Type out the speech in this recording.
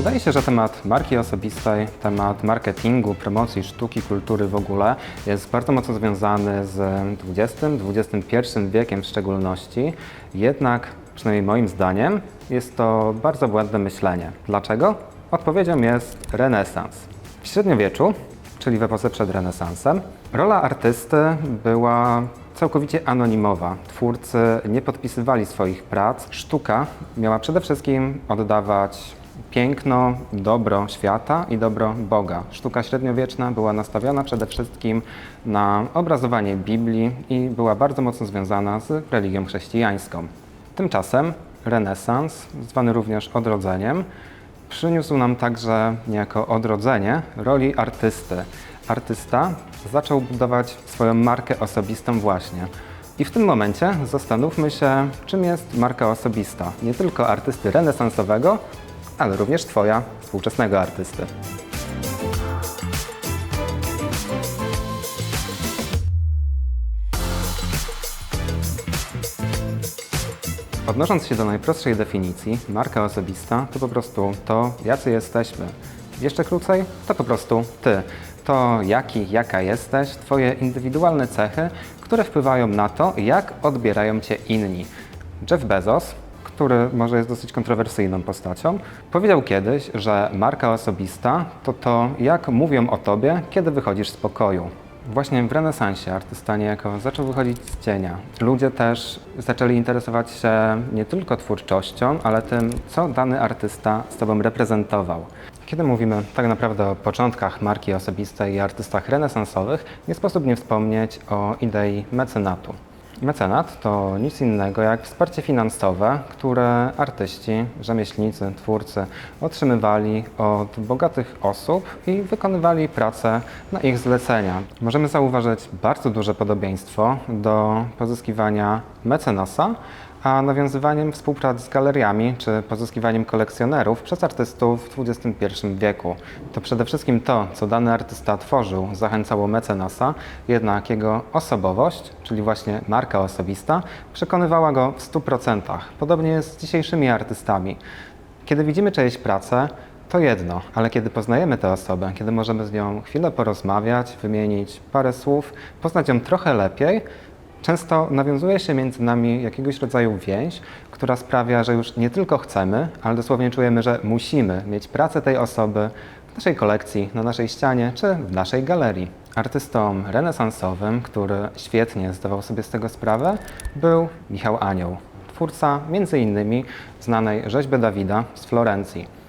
Wydaje się, że temat marki osobistej, temat marketingu, promocji sztuki, kultury w ogóle jest bardzo mocno związany z XX, XXI wiekiem w szczególności. Jednak, przynajmniej moim zdaniem, jest to bardzo błędne myślenie. Dlaczego? Odpowiedzią jest renesans. W średniowieczu, czyli w epoce przed renesansem, rola artysty była całkowicie anonimowa. Twórcy nie podpisywali swoich prac. Sztuka miała przede wszystkim oddawać piękno, dobro świata i dobro Boga. Sztuka średniowieczna była nastawiona przede wszystkim na obrazowanie Biblii i była bardzo mocno związana z religią chrześcijańską. Tymczasem renesans, zwany również odrodzeniem, przyniósł nam także niejako odrodzenie roli artysty. Artysta zaczął budować swoją markę osobistą właśnie. I w tym momencie zastanówmy się, czym jest marka osobista. Nie tylko artysty renesansowego, ale również Twoja, współczesnego artysty. Odnosząc się do najprostszej definicji, marka osobista to po prostu to, jacy jesteśmy. Jeszcze krócej, to po prostu ty. To, jaki, jaka jesteś, twoje indywidualne cechy, które wpływają na to, jak odbierają cię inni. Jeff Bezos, który może jest dosyć kontrowersyjną postacią, powiedział kiedyś, że marka osobista to to, jak mówią o tobie, kiedy wychodzisz z pokoju. Właśnie w renesansie artysta niejako zaczął wychodzić z cienia. Ludzie też zaczęli interesować się nie tylko twórczością, ale tym, co dany artysta z tobą reprezentował. Kiedy mówimy tak naprawdę o początkach marki osobistej i artystach renesansowych, nie sposób nie wspomnieć o idei mecenatu. Mecenat to nic innego jak wsparcie finansowe, które artyści, rzemieślnicy, twórcy otrzymywali od bogatych osób i wykonywali pracę na ich zlecenia. Możemy zauważyć bardzo duże podobieństwo do pozyskiwania mecenasa, a nawiązywaniem współpracy z galeriami czy pozyskiwaniem kolekcjonerów przez artystów w XXI wieku. To przede wszystkim to, co dany artysta tworzył, zachęcało mecenasa, jednak jego osobowość, czyli właśnie marka osobista, przekonywała go w 100%. Podobnie jest z dzisiejszymi artystami. Kiedy widzimy czyjeś pracę, to jedno, ale kiedy poznajemy tę osobę, kiedy możemy z nią chwilę porozmawiać, wymienić parę słów, poznać ją trochę lepiej, Często nawiązuje się między nami jakiegoś rodzaju więź, która sprawia, że już nie tylko chcemy, ale dosłownie czujemy, że musimy mieć pracę tej osoby w naszej kolekcji, na naszej ścianie czy w naszej galerii. Artystą renesansowym, który świetnie zdawał sobie z tego sprawę, był Michał Anioł, twórca innymi znanej rzeźby Dawida z Florencji.